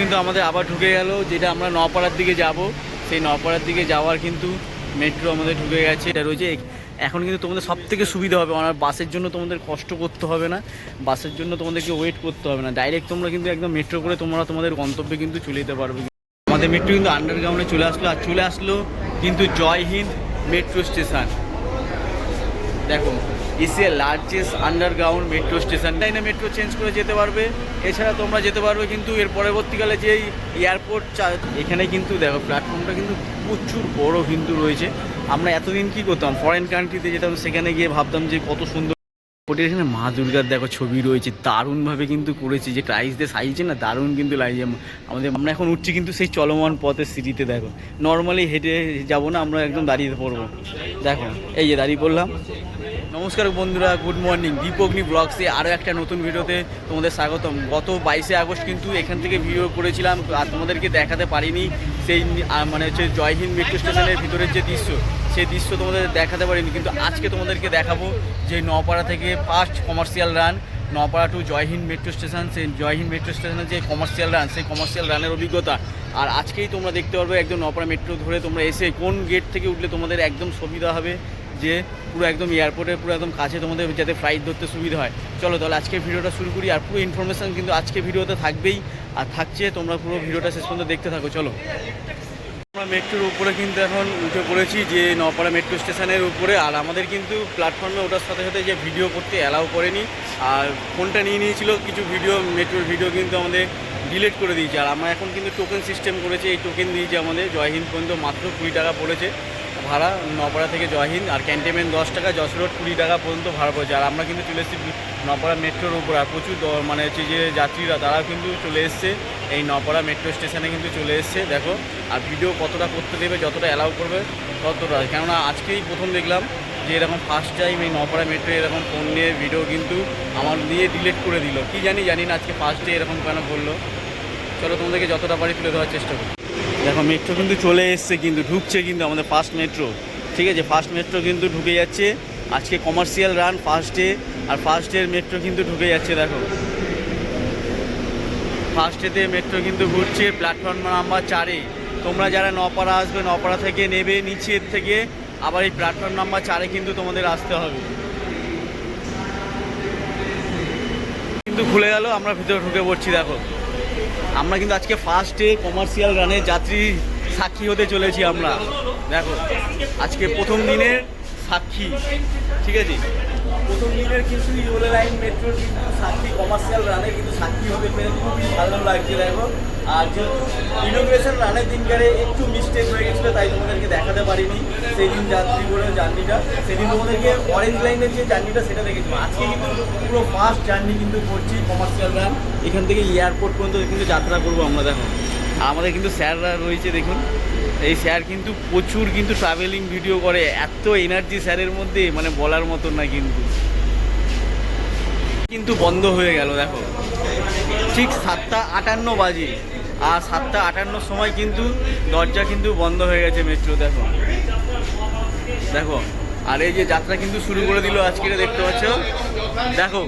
কিন্তু আমাদের আবার ঢুকে গেল, যেটা আমরা নপাড়ার দিকে যাব। সেই নপাড়ার দিকে যাওয়ার কিন্তু মেট্রো আমাদের ঢুকে গেছে। এটা রয়েছে এখন কিন্তু তোমাদের সব থেকে সুবিধা হবে আমার বাসের জন্য তোমাদের কষ্ট করতে হবে না, বাসের জন্য তোমাদেরকে ওয়েট করতে হবে না। ডাইরেক্ট তোমরা কিন্তু একদম মেট্রো করে তোমরা তোমাদের গন্তব্যে কিন্তু চলে যেতে পারবে। আমাদের মেট্রো কিন্তু আন্ডারগ্রাউন্ডে চলে আসলো, আর চলে আসলো কিন্তু জয় হিন্দ। Metro station. দেখো এশিয়ার লার্জেস্ট আন্ডারগ্রাউন্ড মেট্রো স্টেশন তাই না মেট্রো চেঞ্জ করে যেতে পারবে। এছাড়া তোমরা যেতে পারবে কিন্তু এর পরবর্তীকালে যে এয়ারপোর্ট এখানে কিন্তু দেখো প্ল্যাটফর্মটা কিন্তু প্রচুর বড় কিন্তু রয়েছে। আমরা এতদিন কি করতাম? ফরেন কান্ট্রিতে যেতাম, সেখানে গিয়ে ভাবতাম যে কত সুন্দর ওটির এখানে মা দুর্গার দেখো ছবি রয়েছে, দারুণভাবে কিন্তু করেছে, যে টাইস দিয়ে সাইজে না, দারুণ কিন্তু লাগছে আমাদের, আমরা এখন উঠছি কিন্তু সেই চলমান পথের সিটিতে দেখো। নর্মালি হেঁটে যাব না, আমরা একদম দাঁড়িয়ে পড়ব। দেখো, এই যে দাঁড়িয়ে পড়লাম। নমস্কার বন্ধুরা, গুড মর্নিং। দীপগ্নি ব্লগসে আরও একটা নতুন ভিডিওতে তোমাদের স্বাগতম। গত বাইশে আগস্ট কিন্তু এখান থেকে ভিডিও করেছিলাম, আর তোমাদেরকে দেখাতে পারিনি সেই মানে হচ্ছে জয়হিন্দ মেট্রো স্টেশনের ভিতরের যে দৃশ্য, সেই দৃশ্য তোমাদের দেখাতে পারিনি। কিন্তু আজকে তোমাদেরকে দেখাবো যে নপাড়া থেকে first commercial run Noapara to Jaihind metro station সেই জয়হিন্দ মেট্রো স্টেশনের যে কমার্শিয়াল রান সেই কমার্শিয়াল রানের অভিজ্ঞতা। আর আজকেই তোমরা দেখতে পারবে একদম নপাড়া মেট্রো ধরে তোমরা এসে কোন গেট থেকে উঠলে তোমাদের একদম সুবিধা হবে, যে পুরো একদম এয়ারপোর্টের পুরো একদম কাছে তোমাদের যাতে ফ্লাইট ধরতে সুবিধা হয়। চলো তাহলে আজকে ভিডিওটা শুরু করি। আর পুরো ইনফরমেশান কিন্তু আজকে ভিডিওতে থাকবেই। আর থাকছে, তোমরা পুরো ভিডিওটা শেষ পর্যন্ত দেখতে থাকো। চলো। আমরা মেট্রোর উপরে কিন্তু এখন উঠে পড়েছি, যে নপাড়া মেট্রো স্টেশনের উপরে। আর আমাদের কিন্তু প্ল্যাটফর্মে ওটার সাথে সাথে যে ভিডিও করতে অ্যালাউ করেনি, আর ফোনটা নিয়ে নিয়েছিল কিছু ভিডিও মেট্রোর ভিডিও কিন্তু আমাদের ডিলিট করে দিয়েছে। আর আমরা এখন কিন্তু টোকেন সিস্টেম করেছে। এই টোকেন দিয়েছে আমাদের। জয়হিন্দ পর্যন্ত মাত্র কুড়ি টাকা পড়েছে। ভাড়া নপাড়া থেকে জয়হিন্দ আর ক্যান্টেনমেন্ট দশ টাকা, যশোর রোড কুড়ি টাকা পর্যন্ত ভাড়া পড়েছে। আর আমরা কিন্তু চলে এসেছি নপাড়া মেট্রোর উপর। আর প্রচুর মানে হচ্ছে যে যাত্রীরা তারা কিন্তু চলে এসছে। এই নপাড়া মেট্রো স্টেশনে কিন্তু চলে এসছে, দেখো। আর ভিডিও কতটা করতে দেবে, যতটা অ্যালাউ করবে, ততটা। কেননা আজকেই প্রথম দেখলাম যে এরকম ফার্স্ট টাইম এই নপাড়া মেট্রো এরকম ফোন নিয়ে ভিডিও কিন্তু আমার নিয়ে ডিলিট করে দিল। কি জানি জানি না আজকে ফার্স্ট ডে এরকম কেন বলল। চলো তোমাদেরকে যতটা পারি তুলে দেওয়ার চেষ্টা করি। দেখো মেট্রো কিন্তু চলে এসছে, কিন্তু ঢুকছে কিন্তু আমাদের ফার্স্ট মেট্রো ঠিক আছে ফার্স্ট মেট্রো কিন্তু ঢুকে যাচ্ছে। আজকে কমার্শিয়াল রান ফার্স্ট ডে আর ফার্স্ট ডের মেট্রো কিন্তু ঢুকে যাচ্ছে, দেখো। ফার্স্ট ডেতে মেট্রো কিন্তু ঘুরছে প্ল্যাটফর্ম নাম্বার চারে তোমরা যারা নপাড়া আসবে নপাড়া থেকে নেবে, নিচের থেকে। আবার এই প্ল্যাটফর্ম নাম্বার চারে কিন্তু তোমাদের আসতে হবে। কিন্তু খুলে গেল, আমরা ভিতরে ঢুকে পড়ছি, দেখো। আমরা কিন্তু আজকে ফার্স্ট ডে কমার্শিয়াল রানে যাত্রী সাক্ষী হতে চলেছি আমরা। দেখো, আজকে প্রথম দিনের সাক্ষী, ঠিক আছে? প্রথম দিনের কিন্তু ইউরো লাইন মেট্রোর কিন্তু সাক্ষী কমার্শিয়াল রানে কিন্তু সাক্ষী হবে পেরে খুবই ভালো লাগছে দেখো আর যে ইনোগ্রেশন রানের দিনকারে একটু মিস্টেক হয়ে গেছিল, তাই তোমাদেরকে দেখাতে পারিনি সেই দিন যাত্রী করে জার্নিটা। সেদিন তোমাদেরকে অরেঞ্জ লাইনের যে জার্নিটা, সেটা দেখেছিলাম। আজকে কিন্তু পুরো ফার্স্ট জার্নি কিন্তু করছি কমার্শিয়াল রান এখান থেকে এয়ারপোর্ট পর্যন্ত কিন্তু যাত্রা করব আমরা, দেখো। আমাদের কিন্তু স্যাররা রয়েছে, দেখুন। এই স্যার কিন্তু প্রচুর কিন্তু ট্রাভেলিং ভিডিও করে, এত এনার্জি স্যারের মধ্যে মানে বলার মতন না কিন্তু। কিন্তু বন্ধ হয়ে গেল, দেখো। ঠিক সাতটা আটান্ন বাজে, আর সাতটা আটান্নর সময় কিন্তু দরজা কিন্তু বন্ধ হয়ে গেছে মেট্রো দেখো। দেখো, আর এই যে যাত্রা কিন্তু শুরু করে দিল আজকে, দেখতে পাচ্ছ? দেখো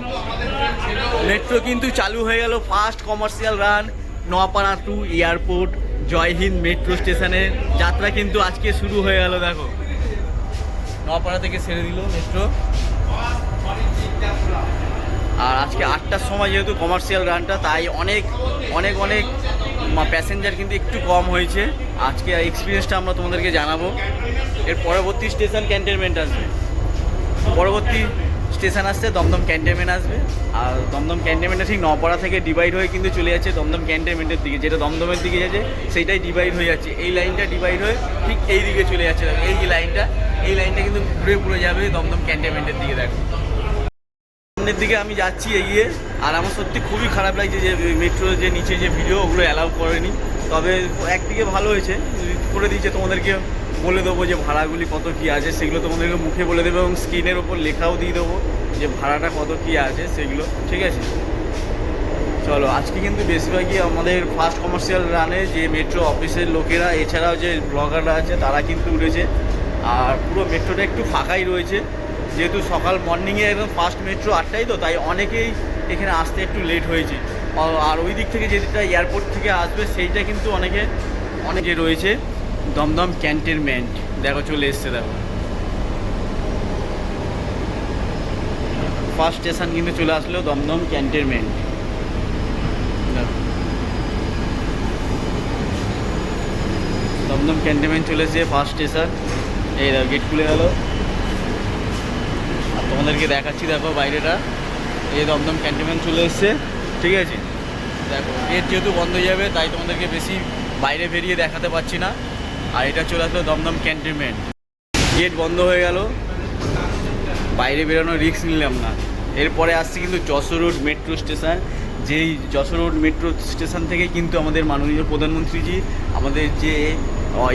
মেট্রো কিন্তু চালু হয়ে গেল first commercial run Noapara to airport Jaihind metro স্টেশনের যাত্রা কিন্তু আজকে শুরু হয়ে গেল, দেখো। নপাড়া থেকে ছেড়ে দিল মেট্রো। আর আজকে আটটার সময় যেহেতু কমার্শিয়াল রানটা তাই অনেক অনেক অনেক প্যাসেঞ্জার কিন্তু একটু কম হয়েছে। আজকে এক্সপিরিয়েন্সটা আমরা তোমাদেরকে জানাব। এর পরবর্তী স্টেশন ক্যান্টনমেন্ট আসবে। পরবর্তী স্টেশন আসছে, দমদম ক্যান্টনমেন্ট আসবে। আর দমদম ক্যান্টনমেন্টে ঠিক নপাড়া থেকে ডিভাইড হয়ে কিন্তু চলে যাচ্ছে দমদম ক্যান্টনমেন্টের দিকে, যেটা দমদমের দিকে যাচ্ছে, সেইটাই ডিভাইড হয়ে যাচ্ছে। এই লাইনটা ডিভাইড হয়ে ঠিক এই দিকে চলে যাচ্ছে। এই যে লাইনটা এই লাইনটা কিন্তু ঘুরে ঘুরে যাবে দমদম ক্যান্টনমেন্টের দিকে, দেখো। সামনের দিকে আমি যাচ্ছি এগিয়ে, আর আমার সত্যি খুবই খারাপ লাগছে যে মেট্রো যে নিচে যে ভিডিও ওগুলো অ্যালাউ করেনি। তবে একদিকে ভালো হয়েছে, করে দিয়েছে তোমাদেরকে বলে দেবো যে ভাড়াগুলি কত কী আছে, সেগুলো তোমাদেরকে মুখে বলে দেবো এবং স্ক্রিনের ওপর লেখাও দিয়ে দেবো যে ভাড়াটা কত কী আছে, সেগুলো, ঠিক আছে? চলো, আজকে কিন্তু বেশিরভাগই আমাদের ফার্স্ট কমার্শিয়াল রানে যে মেট্রো অফিসের লোকেরা, এছাড়াও যে ব্লগাররা আছে, তারা কিন্তু উঠেছে। আর পুরো মেট্রোটা একটু ফাঁকাই রয়েছে। যেহেতু সকাল মর্নিংয়ে একদম ফার্স্ট মেট্রো আটটাই তো, তাই অনেকেই এখানে আসতে একটু লেট হয়েছে। আর- ওই দিক থেকে যেটা এয়ারপোর্ট থেকে আসবে, সেইটা কিন্তু অনেকে অনেকে রয়েছে। দমদম ক্যান্টনমেন্ট। দেখো, চলে এসছে, দেখো। ফার্স্ট স্টেশন কিন্তু চলে আসলো দমদম ক্যান্টনমেন্ট। দমদম ক্যান্টনমেন্ট চলে এসেছে ফার্স্ট স্টেশন এই দেখো গেট খুলে গেল। আর তোমাদেরকে দেখাচ্ছি, দেখো, বাইরেটা। এই দমদম ক্যান্টনমেন্ট চলে এসছে, ঠিক আছে? দেখো গেট যেহেতু বন্ধ হয়ে যাবে, তাই তোমাদেরকে বেশি বাইরে বেরিয়ে দেখাতে পারছি না। আর এটা চলে আসলো দমদম ক্যান্টনমেন্ট। গেট বন্ধ হয়ে গেল। বাইরে বেরোনোর রিস্ক নিলাম না। এরপরে আসছে কিন্তু যশোর রোড মেট্রো স্টেশন। যেই যশোর রোড মেট্রো স্টেশন থেকে কিন্তু আমাদের মাননীয় প্রধানমন্ত্রীজি, আমাদের যে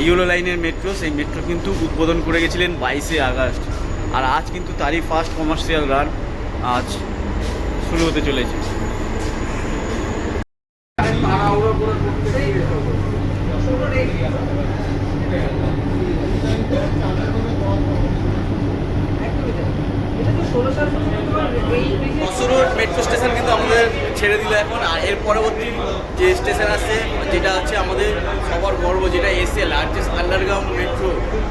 ইউলো লাইনের মেট্রো, সেই মেট্রো কিন্তু উদ্বোধন করে গেছিলেন বাইশে আগস্ট। আর আজ কিন্তু তারই ফার্স্ট কমার্শিয়াল রান আজ শুরু হতে চলেছে তাড়াহুড়ো করে করতে গিয়ে এসব হয়েছে। ছোট রেল। একদমই তাই। এটা তো ষোলো সাল পর্যন্ত তোমার এই যশোর রোড মেট্রো স্টেশন কিন্তু আমাদের ছেড়ে দিল এখন। আর এর পরবর্তী যে স্টেশন আছে, যেটা হচ্ছে আমাদের সবার গর্ব, যেটা এশিয়া লার্জেস্ট আন্ডারগ্রাউন্ড মেট্রো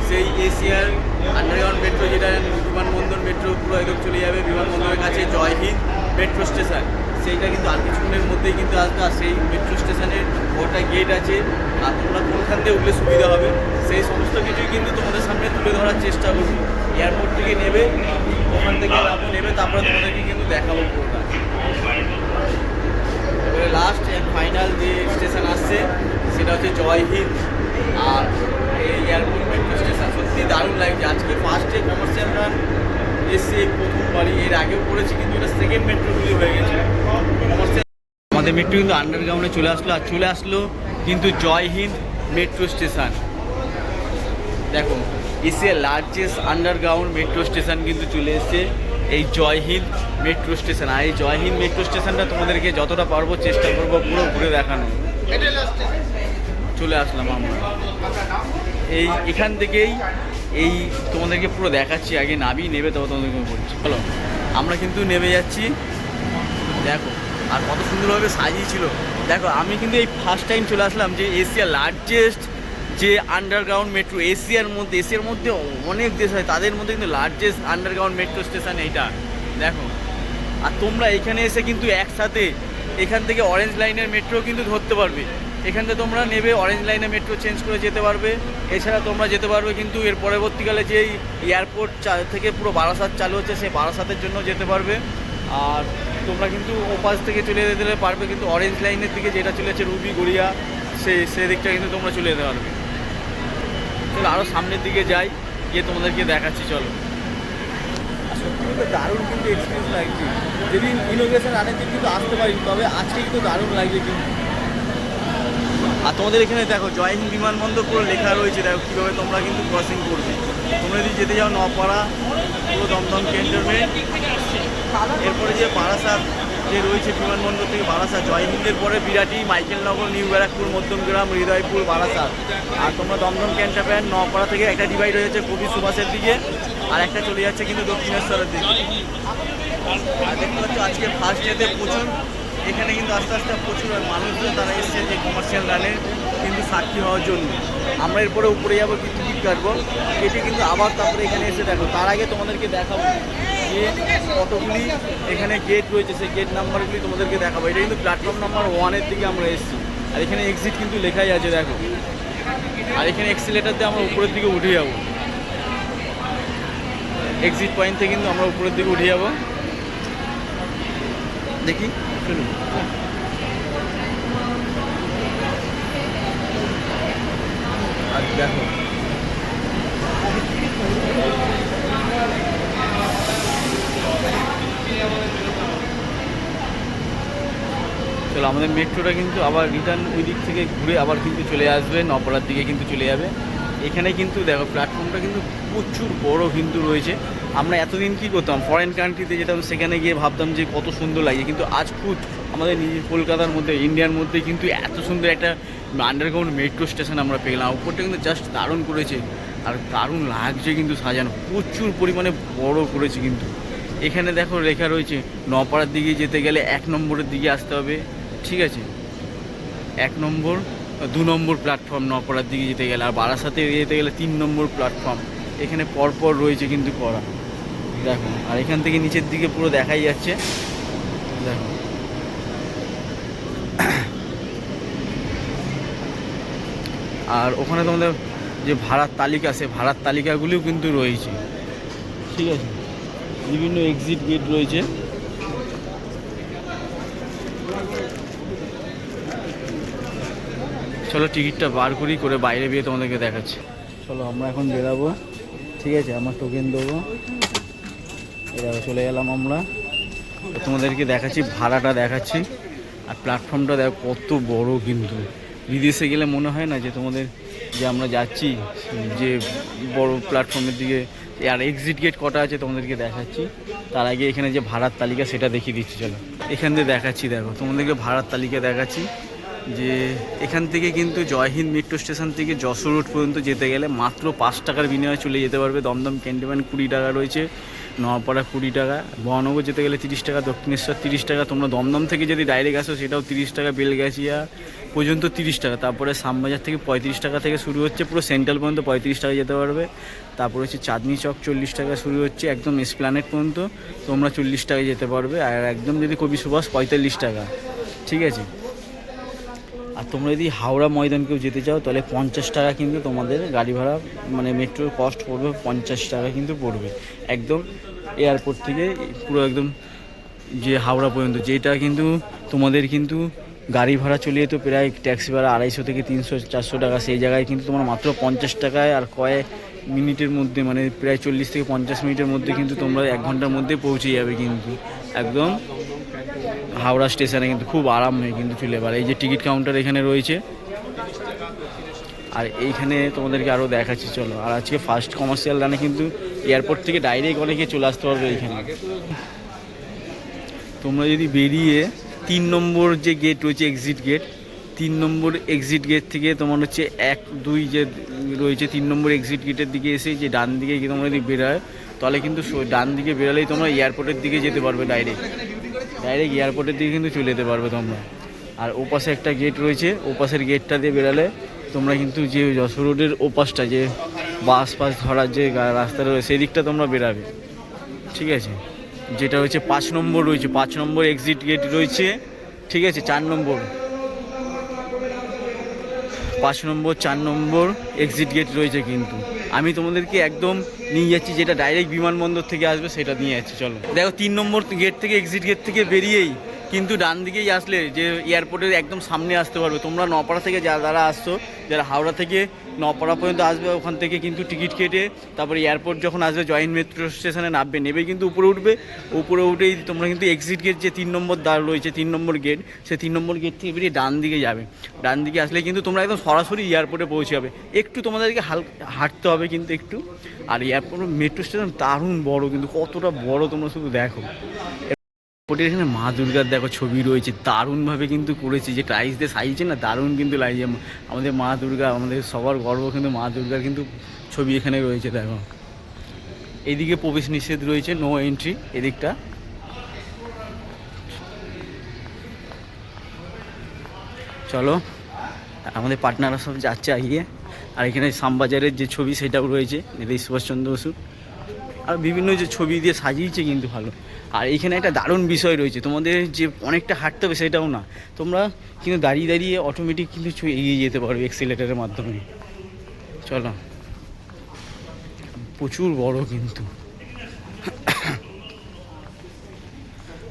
সেই এশিয়ার আন্ডারগ্রাউন্ড মেট্রো যেটা বিমানবন্দর মেট্রো পুরো একদম চলে যাবে বিমানবন্দরের কাছে জয়হিন্দ মেট্রো স্টেশন সেইটা কিন্তু আর কিছুক্ষণের মধ্যেই কিন্তু আসবে আর সেই মেট্রো স্টেশনের ওটা গেট আছে। আর তোমরা কোনখান দিয়ে উঠলে সুবিধা হবে? সেই সমস্ত কিছুই কিন্তু তোমাদের সামনে তুলে ধরার চেষ্টা করব। এয়ারপোর্ট থেকে নেবে, ওখান থেকে নেবে, তারপরে তোমাদেরকে কিন্তু দেখাবো পুরোটা। লাস্ট অ্যান্ড ফাইনাল যে স্টেশন আসছে, সেটা হচ্ছে জয় হিন্দ। আর এই এয়ারপোর্ট মেট্রো স্টেশন সত্যি দারুণ লাগছে। আজকে ফার্স্টে কমার্শিয়াল রান এই প্রথমবারই, এর আগেও করেছি, কিন্তু এটা সেকেন্ড মেট্রোগুলি হয়ে গেছে। আমাদের মেট্রো কিন্তু আন্ডারগ্রাউন্ডে চলে আসলো, আর চলে আসলো কিন্তু জয় হিন্দ মেট্রো স্টেশন দেখো, এশিয়ার লার্জেস্ট আন্ডারগ্রাউন্ড মেট্রো স্টেশন কিন্তু চলে এসেছে। এই জয় হিন্দ মেট্রো স্টেশন আর এই জয় হিন্দ মেট্রো স্টেশনটা তোমাদেরকে যতটা পারব চেষ্টা করব পুরো ঘুরে দেখানো চলে আসলাম আমরা। এই এখান থেকেই এই তোমাদেরকে পুরো দেখাচ্ছি। আগে নাবি নেবে তবে তোমাদেরকে বলছি। চলো, আমরা কিন্তু নেমে যাচ্ছি। দেখো, আর কত সুন্দরভাবে সাজিয়েছিল। দেখো, আমি কিন্তু এই ফার্স্ট টাইম চলে আসলাম যে এশিয়া লার্জেস্ট যে আন্ডারগ্রাউন্ড মেট্রো এশিয়ার মধ্যে এশিয়ার মধ্যে অনেক দেশ হয় তাদের মধ্যে কিন্তু লার্জেস্ট আন্ডারগ্রাউন্ড মেট্রো স্টেশন এইটা। দেখো, আর তোমরা এখানে এসে কিন্তু একসাথে এখান থেকে অরেঞ্জ লাইনের মেট্রো কিন্তু ধরতে পারবে। এখান থেকে তোমরা নেবে অরেঞ্জ লাইনের মেট্রো চেঞ্জ করে যেতে পারবে। এছাড়া তোমরা যেতে পারবে কিন্তু এর পরবর্তীকালে যেই এয়ারপোর্ট থেকে পুরো বারাসাত চালু হচ্ছে, সেই বারাসাতের জন্য যেতে পারবে। আর তোমরা কিন্তু ওপাশ থেকে চলে যেতে পারবে, কিন্তু অরেঞ্জ লাইনের দিকে যেটা চলেছে রুবি গড়িয়া সেই সেদিকটা কিন্তু তোমরা চলে যেতে পারবে। চলো আরও সামনের দিকে যাই গিয়ে তোমাদেরকে দেখাচ্ছি চলো। সত্যি কিন্তু দারুণ কিন্তু এক্সপিরিয়েন্স লাগছে। যেদিন ইনোগ্রেশন আনের দিন কিন্তু আসতে পারি তবে আজকে কিন্তু দারুণ লাগছে কিন্তু। আর তোমাদের এখানে দেখো জয় হিন্দ বিমানবন্দর পুরো লেখা রয়েছে দেখো কীভাবে তোমরা কিন্তু ক্রসিং করবে। তোমরা যদি যেতে যাও নপাড়া পুরো দমদম ক্যান্টনমেন্ট এরপরে যে বারাসাত যে রয়েছে বিমানবন্দর থেকে বারাসাত জয় হিন্দের পরে বিরাটি, মাইকেলনগর, নিউ ব্যারাকপুর, মধ্যমগ্রাম, হৃদয়পুর, বারাসাত। আর তোমরা দমদম ক্যান্টারম্যান্ট নপাড়া থেকে একটা ডিভাইড হয়েছে কবি সুভাষের দিকে, আর একটা চলে যাচ্ছে কিন্তু দক্ষিণেশ্বরের দিকে। আর দেখতে পাচ্ছ আজকে ফার্স্ট ডেতে প্রচুর, এখানে কিন্তু আস্তে আস্তে প্রচুর মানুষজন তারা এসছে যে কমার্শিয়াল রানে কিন্তু সাক্ষী হওয়ার জন্য। আমরা এরপরে উপরে যাব কি টিকিট কাটবো, কেটে কিন্তু আবার তারপরে এখানে এসে দেখো। তার আগে তোমাদেরকে দেখাবো যে কতগুলি এখানে গেট রয়েছে, সেই গেট নাম্বারগুলি তোমাদেরকে দেখাবো। এটা কিন্তু প্ল্যাটফর্ম নাম্বার ওয়ানের দিকে আমরা এসেছি। আর এখানে এক্সিট কিন্তু লেখাই আছে, দেখো। আর এখানে এক্সিলেটার দিয়ে আমরা উপরের দিকে উঠে যাব। এক্সিট পয়েন্ট থেকে কিন্তু আমরা উপরের দিকে উঠে যাব। দেখি শুনুন দেখো। চলো আমাদের মেট্রোটা কিন্তু আবার রিটার্ন ওই দিক থেকে ঘুরে আবার কিন্তু চলে আসবে নপড়ার দিকে কিন্তু চলে যাবে। এখানে কিন্তু দেখো প্ল্যাটফর্মটা কিন্তু প্রচুর বড় কিন্তু রয়েছে। আমরা এতদিন কি করতাম? ফরেন কান্ট্রিতে যেতাম, সেখানে গিয়ে ভাবতাম যে কত সুন্দর লাগে কিন্তু আজ খুব আমাদের নিজের কলকাতার মধ্যে ইন্ডিয়ার মধ্যে কিন্তু এত সুন্দর একটা আন্ডারগ্রাউন্ড মেট্রো স্টেশন আমরা পেলাম। উপরটা কিন্তু জাস্ট দারুণ করেছে। আর দারুণ লাগছে কিন্তু সাজানো। প্রচুর পরিমাণে বড় করেছে কিন্তু। এখানে দেখো লেখা রয়েছে নপাড়ার দিকে যেতে গেলে এক নম্বরের দিকে আসতে হবে। ঠিক আছে। এক নম্বর, দু নম্বর প্ল্যাটফর্ম নপাড়ার দিকে যেতে গেলে, আর বারাসাতে যেতে গেলে তিন নম্বর প্ল্যাটফর্ম এখানে পরপর রয়েছে কিন্তু করা। দেখো আর এখান থেকে নিচের দিকে পুরো দেখাই যাচ্ছে। দেখো আর ওখানে তোমাদের যে ভাড়ার তালিকা সে ভাড়ার তালিকাগুলিও কিন্তু রয়েছে। ঠিক আছে? বিভিন্ন এক্সিট গেট রয়েছে। চলো টিকিটটা বার করি করে বাইরে বেরিয়ে তোমাদেরকে দেখাচ্ছি। চলো আমরা এখন বেরাবো। ঠিক আছে আমার টোকেন দেবো। এবার চলে গেলাম আমরা। তোমাদেরকে দেখাচ্ছি ভাড়াটা দেখাচ্ছি। আর প্ল্যাটফর্মটা দেখো কত বড় কিন্তু। বিদেশে গেলে মনে হয় না যে তোমাদের যে আমরা যাচ্ছি যে বড় প্ল্যাটফর্মের দিকে আর এক্সিট গেট কটা আছে তোমাদেরকে দেখাচ্ছি। তার আগে এখানে যে ভাড়ার তালিকা সেটা দেখিয়ে দিচ্ছি চলো। এখান থেকে দেখাচ্ছি দেখো। তোমাদেরকে ভাড়ার তালিকা দেখাচ্ছি। যে এখান থেকে কিন্তু জয়হিন্দ মেট্রো স্টেশন থেকে যশোর রোড পর্যন্ত যেতে গেলে মাত্র পাঁচ টাকার বিনিময়ে চলে যেতে পারবে। দমদম ক্যান্টনমেন্ট কুড়ি টাকা রয়েছে, নওয়াপাড়া কুড়ি টাকা, বহনগর যেতে গেলে তিরিশ টাকা, দক্ষিণেশ্বর তিরিশ টাকা। তোমরা দমদম থেকে যদি ডাইরেক্ট আসো, সেটাও তিরিশ টাকা, বেলগাছিয়া পর্যন্ত তিরিশ টাকা। তারপরে শ্যামবাজার থেকে পঁয়ত্রিশ টাকা থেকে শুরু হচ্ছে, পুরো সেন্ট্রাল পর্যন্ত পঁয়ত্রিশ টাকা যেতে পারবে। তারপরে হচ্ছে চাঁদনি চক চল্লিশ টাকা শুরু হচ্ছে, একদম এসপ্ল্যানেট পর্যন্ত তোমরা চল্লিশ টাকায় যেতে পারবে। আর একদম যদি কবি সুভাষ পঁয়তাল্লিশ টাকা, ঠিক আছে? আর তোমরা যদি হাওড়া ময়দানকেও যেতে চাও, তাহলে পঞ্চাশ টাকা কিন্তু তোমাদের গাড়ি ভাড়া মানে মেট্রোর কস্ট পড়বে পঞ্চাশ টাকা কিন্তু পড়বে। একদম এয়ারপোর্ট থেকে পুরো একদম যে হাওড়া পর্যন্ত, যেটা কিন্তু তোমাদের কিন্তু গাড়ি ভাড়া চলে যেত প্রায় ট্যাক্সি ভাড়া আড়াইশো থেকে তিনশো, চারশো টাকা, সেই জায়গায় কিন্তু তোমার মাত্র পঞ্চাশ টাকায় আর কয়েক মিনিটের মধ্যে মানে প্রায় চল্লিশ থেকে পঞ্চাশ মিনিটের মধ্যে কিন্তু তোমরা এক ঘণ্টার মধ্যে পৌঁছে যাবে কিন্তু। একদম হাওড়া স্টেশনে কিন্তু খুব আরাম হয়ে কিন্তু চলে এবার এই যে টিকিট কাউন্টার এখানে রয়েছে। আর এইখানে তোমাদেরকে আরও দেখাচ্ছি, চলো। আর আজকে ফার্স্ট কমার্শিয়াল রানে কিন্তু এয়ারপোর্ট থেকে ডাইরেক্ট অনেকে চলে আসতে পারবে এইখানে। তোমরা যদি বেরিয়ে তিন নম্বর যে গেট রয়েছে এক্সিট গেট তিন নম্বর এক্সিট গেট থেকে তোমার হচ্ছে এক, দুই যে রয়েছে তিন নম্বর এক্সিট গেটের দিকে এসে যে ডান দিকে তোমরা যদি বেরোয়, তাহলে কিন্তু ডান দিকে বেরোলেই তোমরা এয়ারপোর্টের দিকে যেতে পারবে ডাইরেক্ট ডাইরেক্ট এয়ারপোর্টের দিকে কিন্তু চলে যেতে পারবে তোমরা। আর ওপাশে একটা গেট রয়েছে, ওপাশের গেটটা দিয়ে বেরালে তোমরা কিন্তু যে যশোর রোডের ওপাশটা, যে বাস ফাস ধরার যে রাস্তাটা রয়েছে সেই দিকটা তোমরা বেরাবে ঠিক আছে? যেটা হচ্ছে পাঁচ নম্বর রয়েছে। পাঁচ নম্বর এক্সিট গেট রয়েছে, ঠিক আছে? চার নম্বর। পাঁচ নম্বর, চার নম্বর এক্সিট গেট রয়েছে কিন্তু। আমি তোমাদেরকে একদম নিয়ে যাচ্ছি, যেটা ডাইরেক্ট বিমানবন্দর থেকে আসবে, সেটা নিয়ে যাচ্ছি, চলো। দেখো, তিন নম্বর গেট থেকে এক্সিট গেট থেকে বেরিয়েই কিন্তু ডান দিকেই আসলে যে এয়ারপোর্টের একদম সামনে আসতে পারবে। তোমরা নপাড়া থেকে যা যারা আসছো, যারা হাওড়া থেকে নপাড়া পর্যন্ত আসবে, ওখান থেকে কিন্তু টিকিট কেটে তারপরে এয়ারপোর্ট যখন আসবে জয়েন্ট মেট্রো স্টেশনে নামবে। নেবে কিন্তু উপরে উঠবে। উপরে উঠেই তোমরা কিন্তু এক্সিট গেট যে তিন নম্বর দ্বার রয়েছে, তিন নম্বর গেট সে তিন নম্বর গেট থেকে বেরিয়ে ডান দিকে যাবে। ডান দিকে আসলে কিন্তু তোমরা একদম সরাসরি এয়ারপোর্টে পৌঁছে যাবে। একটু তোমাদেরকে হাল হাঁটতে হবে কিন্তু একটু। আর এয়ারপোর্ট মেট্রো স্টেশন দারুণ বড় কিন্তু, কতটা বড় তোমরা শুধু দেখো। এয়ারপোর্টের এখানে মা দুর্গার দেখো ছবি রয়েছে, দারুণভাবে কিন্তু করেছে। যে টাইস দিয়ে সাইজে না, দারুণ কিন্তু লাগছে আমাদের মা দুর্গা, আমাদের সবার গর্ব কিন্তু মা দুর্গার কিন্তু ছবি এখানে রয়েছে, দেখো। এদিকে প্রবেশ নিষেধ রয়েছে নো এন্ট্রি এদিকটা। চলো, আমাদের পার্টনাররা সব যাচ্ছে এগিয়ে আর এখানে শ্যামবাজারের যে ছবি, সেটাও রয়েছে নেতাজি সুভাষচন্দ্র বসু। আর বিভিন্ন যে ছবি দিয়ে সাজিয়েছে কিন্তু ভালো। আর এখানে একটা দারুণ বিষয় রয়েছে। তোমাদের যে অনেকটা হাঁটতে হবে সেটাও না। তোমরা কিন্তু দাঁড়িয়ে দাঁড়িয়ে অটোমেটিক কিন্তু এগিয়ে যেতে পারবে এক্সিলেটারের মাধ্যমে। চলো। প্রচুর বড় কিন্তু।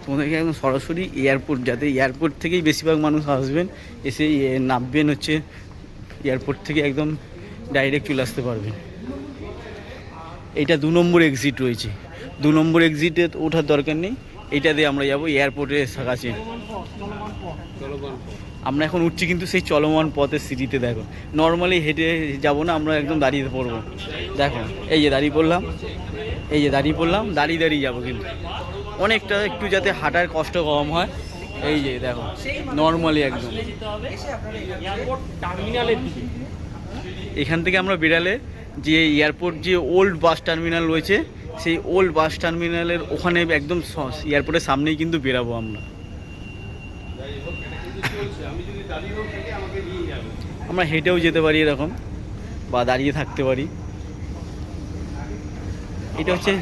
তোমাদেরকে একদম সরাসরি এয়ারপোর্ট যাতে এয়ারপোর্ট থেকেই বেশিরভাগ মানুষ আসবেন, এসে নামবেন হচ্ছে এয়ারপোর্ট থেকে একদম ডাইরেক্ট চলে আসতে পারবেন। এটা দু নম্বর এক্সিট রয়েছে। দু নম্বর এক্সিটে ওঠার দরকার নেই। এটা দিয়ে আমরা যাব এয়ারপোর্টের কাছে আমরা এখন উঠছি কিন্তু সেই চলমান পথের সিটিতে দেখো। নর্মালি হেঁটে যাব না, আমরা একদম দাঁড়িয়ে পড়ব। দেখো, এই যে দাঁড়িয়ে পড়লাম, এই যে দাঁড়িয়ে পড়লাম, দাঁড়িয়ে দাঁড়িয়ে যাব কিন্তু। অনেকটা একটু যাতে হাঁটার কষ্ট কম হয়। এই যে, দেখো নর্মালি একদম। এখান থেকে আমরা বেরালে যে এয়ারপোর্ট যে ওল্ড বাস টার্মিনাল রয়েছে সেই ওল্ড বাস টার্মিনালের ওখানে একদম এয়ারপোর্টের সামনেই কিন্তু বেরাবো আমরা। আমরা হেঁটেও যেতে পারি এরকম, বা দাঁড়িয়ে থাকতে পারি। এটা হচ্ছে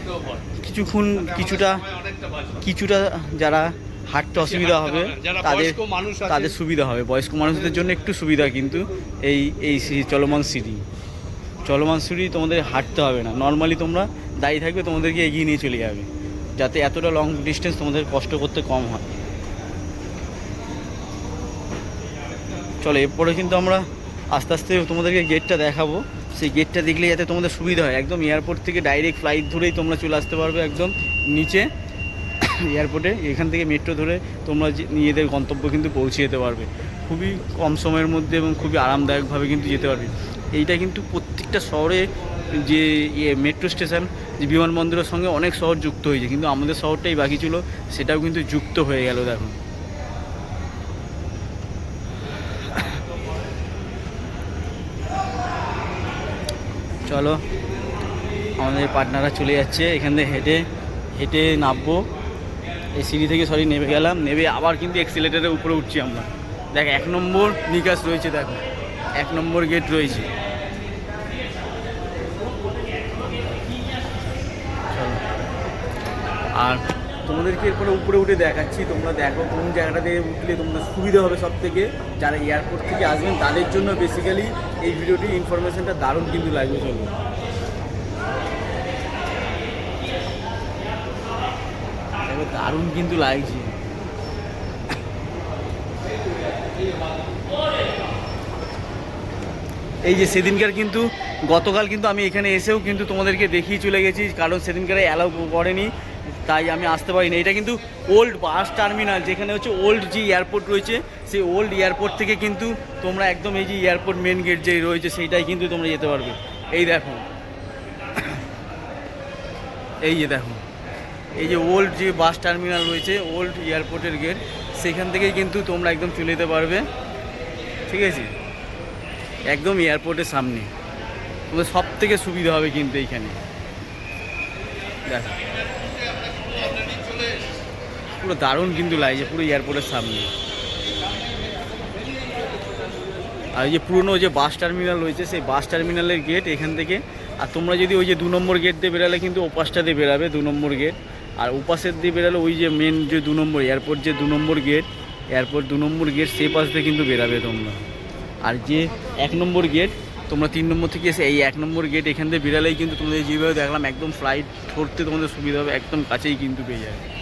কিছুক্ষণ কিছুটা কিছুটা যারা হাঁটতে অসুবিধা হবে, তাদের তাদের সুবিধা হবে। বয়স্ক মানুষদের জন্য একটু সুবিধা কিন্তু এই এই চলমান সিঁড়ি। চলমান সিঁড়ি তোমাদের হাঁটতে হবে না। নর্মালি তোমরা দাঁড়িয়ে থাকবে, তোমাদেরকে এগিয়ে নিয়ে চলে যাবে। যাতে এতটা লং ডিস্টেন্স তোমাদের কষ্ট করতে কম হয়। চলো, এরপরে কিন্তু আমরা আস্তে আস্তে তোমাদেরকে গেটটা দেখাবো। সেই গেটটা দেখলে যাতে তোমাদের সুবিধা হয়। একদম এয়ারপোর্ট থেকে ডাইরেক্ট ফ্লাইট ধরেই তোমরা চলে আসতে পারবে একদম নিচে। এয়ারপোর্টে এখান থেকে মেট্রো ধরে তোমরা নিজেদের গন্তব্য কিন্তু পৌঁছে যেতে পারবে। খুবই কম সময়ের মধ্যে এবং খুবই আরামদায়কভাবে কিন্তু যেতে পারবে। এইটা কিন্তু প্রত্যেকটা শহরে যে ইয়ে মেট্রো স্টেশন যে বিমানবন্দরের সঙ্গে অনেক শহর যুক্ত হয়েছে, কিন্তু আমাদের শহরটাই বাকি ছিল, সেটাও কিন্তু যুক্ত হয়ে গেল দেখো। চলো, আমাদের পার্টনাররা চলে যাচ্ছে, এখান থেকে হেঁটে হেঁটে নামবো। এই সিঁড়ি থেকে সরি নেমে গেলাম, নেমে আবার কিন্তু এক্সিলেটারের উপরে উঠছি আমরা। দেখ, এক নম্বর নিকাশ রয়েছে, দেখো। এক নম্বর গেট রয়েছে। আর তোমাদেরকে এরপরে উপরে উঠে দেখাচ্ছি, তোমরা দেখো কোন জায়গাটা দিয়ে উঠলে তোমাদের সুবিধা হবে সব থেকে যারা এয়ারপোর্ট থেকে আসবেন, তাদের জন্য বেসিক্যালি এই ভিডিওটি ইনফরমেশনটা দারুণ কিন্তু লাগবে চলবে দারুণ কিন্তু লাগছে। এই যে সেদিনকার কিন্তু, গতকাল কিন্তু আমি এখানে এসেও কিন্তু তোমাদেরকে দেখিয়ে চলে গেছি, কারণ সেদিনকার অ্যালাউ করেনি। তাই আমি আসতে পারিনি। এটা কিন্তু ওল্ড বাস টার্মিনাল যেখানে হচ্ছে ওল্ড যে এয়ারপোর্ট রয়েছে, সেই ওল্ড এয়ারপোর্ট থেকে কিন্তু তোমরা একদম এই যে এয়ারপোর্ট মেন গেট যে রয়েছে, সেইটাই কিন্তু তোমরা যেতে পারবে। এই দেখো। এই যে দেখো। এই যে ওল্ড যে বাস টার্মিনাল রয়েছে ওল্ড এয়ারপোর্টের গেট সেখান থেকেই কিন্তু তোমরা একদম চলে যেতে পারবে। ঠিক আছে? একদম এয়ারপোর্টের সামনে। তোমাদের সব থেকে সুবিধা হবে কিন্তু এইখানে। দেখো। পুরো দারুণ কিন্তু লাগছে পুরো এয়ারপোর্টের সামনে। আর যে পুরনো যে বাস টার্মিনাল রয়েছে, সেই বাস টার্মিনালের গেট এখান থেকে, আর তোমরা যদি ওই যে দু নম্বর গেট দিয়ে বেরালে কিন্তু ওপাশটা দিয়ে বেরাবে দু নম্বর গেট আর ওপাশের দিয়ে বেরালে ওই যে মেন যে দু নম্বর এয়ারপোর্ট যে দু নম্বর গেট এয়ারপোর্ট দু নম্বর গেট সেই পাশ দিয়ে কিন্তু বেরাবে তোমরা। আর যে এক নম্বর গেট তোমরা তিন নম্বর থেকে এসে এই এক নম্বর গেট এখান থেকে বেরালেই কিন্তু তোমাদের যেভাবে দেখলাম, একদম ফ্লাইট ধরতে তোমাদের সুবিধা হবে, একদম কাছেই কিন্তু পেয়ে যাবে।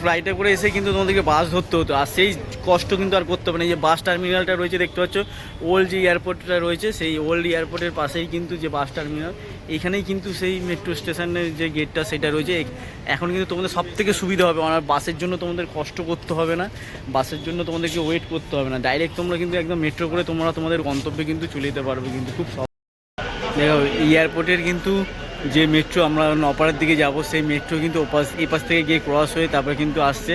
ফ্লাইটে করে এসে কিন্তু তোমাদেরকে বাস ধরতে হতো। আর সেই কষ্ট কিন্তু আর করতে হবে না। যে বাস টার্মিনালটা রয়েছে, দেখতে পাচ্ছ ওল্ড যে এয়ারপোর্টটা রয়েছে, সেই ওল্ড এয়ারপোর্টের পাশেই কিন্তু যে বাস টার্মিনাল এখানেই কিন্তু সেই মেট্রো স্টেশনের যে গেটটা সেটা রয়েছে। এখন কিন্তু তোমাদের সব থেকে সুবিধা হবে। আমার বাসের জন্য তোমাদের কষ্ট করতে হবে না। বাসের জন্য তোমাদেরকে ওয়েট করতে হবে না। ডাইরেক্ট তোমরা কিন্তু একদম মেট্রো করে তোমরা তোমাদের গন্তব্যে কিন্তু চলে যেতে পারবে কিন্তু খুব দেখো এয়ারপোর্টের কিন্তু যে মেট্রো আমরা নপাড়ার দিকে যাব, সেই মেট্রো কিন্তু ওপাশ এই পাশ থেকে গিয়ে ক্রস হয়ে তারপরে কিন্তু আসছে।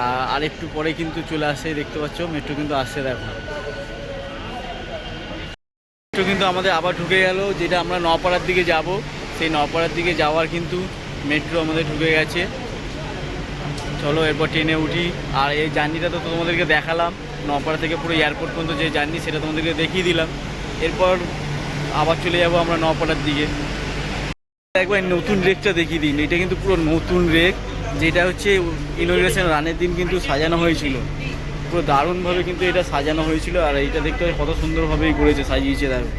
আর আরেকটু পরে কিন্তু চলে আসছে দেখতে পাচ্ছ মেট্রো কিন্তু আসছে দেখো। মেট্রো কিন্তু আমাদের আবার ঢুকে গেল, যেটা আমরা নপাড়ার দিকে যাব। সেই নপাড়ার দিকে যাওয়ার কিন্তু মেট্রো আমাদের ঢুকে গেছে। চলো, এরপর ট্রেনে উঠি। আর এই জার্নিটা তো তোমাদেরকে দেখালাম। নপাড়া থেকে পুরো এয়ারপোর্ট পর্যন্ত যে জার্নি সেটা তোমাদেরকে দেখিয়ে দিলাম। এরপর আবার চলে যাব আমরা নপাড়ার দিকে। একবার নতুন রেকটা দেখিয়ে দিন। এটা কিন্তু পুরো নতুন রেক, যেটা হচ্ছে ইনোগ্রেশন রানের দিন কিন্তু সাজানো হয়েছিল। পুরো দারুণভাবে কিন্তু এটা সাজানো হয়েছিল আর এইটা দেখতে কত সুন্দরভাবেই করেছে, সাজিয়েছে দেখো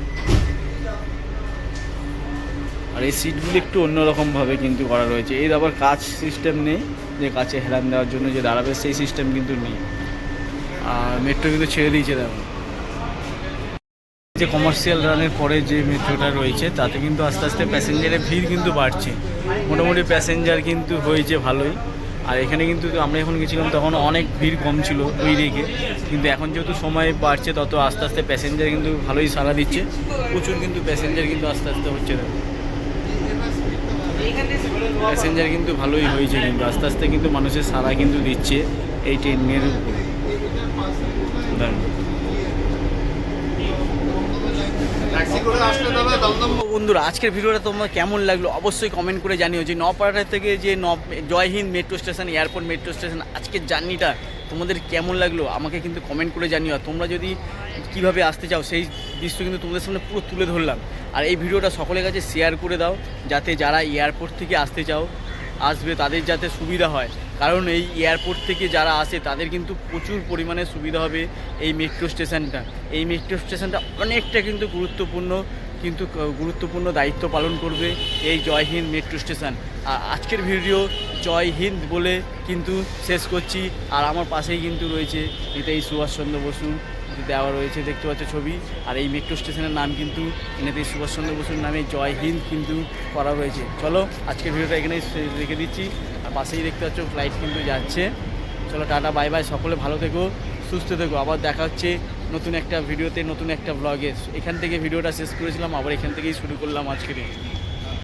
আর এই সিটগুলো একটু অন্যরকমভাবে কিন্তু করা রয়েছে। এর আবার কাচ সিস্টেম নেই, যে কাছে হেলান দেওয়ার জন্য যে দাঁড়াবে সেই সিস্টেম কিন্তু নেই। আর মেট্রো কিন্তু ছেড়ে দিয়েছে দেখো যে কমার্শিয়াল রানের পরে যে মেট্রোটা রয়েছে, তাতে কিন্তু আস্তে আস্তে প্যাসেঞ্জারের ভিড় কিন্তু বাড়ছে। মোটামুটি প্যাসেঞ্জার কিন্তু হয়েছে ভালোই। আর এখানে কিন্তু আমরা যখন গেছিলাম, তখন অনেক ভিড় কম ছিল ওই রেখে কিন্তু এখন যেহেতু সময় বাড়ছে, তত আস্তে আস্তে প্যাসেঞ্জার কিন্তু ভালোই সাড়া দিচ্ছে। প্রচুর কিন্তু প্যাসেঞ্জার কিন্তু আস্তে আস্তে হচ্ছে। এইখানে প্যাসেঞ্জার কিন্তু ভালোই হয়েছে কিন্তু, আস্তে আস্তে কিন্তু মানুষের সাড়া কিন্তু দিচ্ছে এই ট্রেনের উপরে। দারুণ। ট্যাক্সি করে আসলে দাদা দমদম তো বন্ধুরা, আজকের ভিডিওটা তোমার কেমন লাগল অবশ্যই কমেন্ট করে জানিও যে নপাড়াটা থেকে যে ন Jai Hind metro station airport metro station আজকের জার্নিটা তোমাদের কেমন লাগল আমাকে কিন্তু কমেন্ট করে জানিও। তোমরা যদি কীভাবে আসতে চাও, সেই দৃশ্য কিন্তু তোমাদের সামনে পুরো তুলে ধরলাম। আর এই ভিডিওটা সকলের কাছে শেয়ার করে দাও, যাতে যারা এয়ারপোর্ট থেকে আসতে চাও আসবে, তাদের যাতে সুবিধা হয়। কারণ এই এয়ারপোর্ট থেকে যারা আসে, তাদের কিন্তু প্রচুর পরিমাণে সুবিধা হবে এই মেট্রো স্টেশনটা এই মেট্রো স্টেশনটা অনেকটা কিন্তু গুরুত্বপূর্ণ কিন্তু গুরুত্বপূর্ণ দায়িত্ব পালন করবে এই জয় হিন্দ মেট্রো স্টেশন আর আজকের ভিডিও জয় হিন্দ বলে কিন্তু শেষ করছি। আর আমার পাশেই কিন্তু রয়েছে নেতাই সুভাষচন্দ্র বসু। দেওয়া রয়েছে, দেখতে পাচ্ছ ছবি। আর এই মেট্রো স্টেশনের নাম কিন্তু নেতাজি সুভাষচন্দ্র বসুর নামে জয় হিন্দ কিন্তু করা রয়েছে। চলো, আজকের ভিডিওটা এখানেই রেখে দিচ্ছি। আর পাশেই দেখতে পাচ্ছ ফ্লাইট কিন্তু যাচ্ছে। চলো, টাটা বাই বাই সকলে ভালো থেকো, সুস্থ থেকো। আবার দেখা হচ্ছে নতুন একটা ভিডিওতে, নতুন একটা ব্লগে এখান থেকে ভিডিওটা শেষ করেছিলাম, আবার এখান থেকেই শুরু করলাম আজকের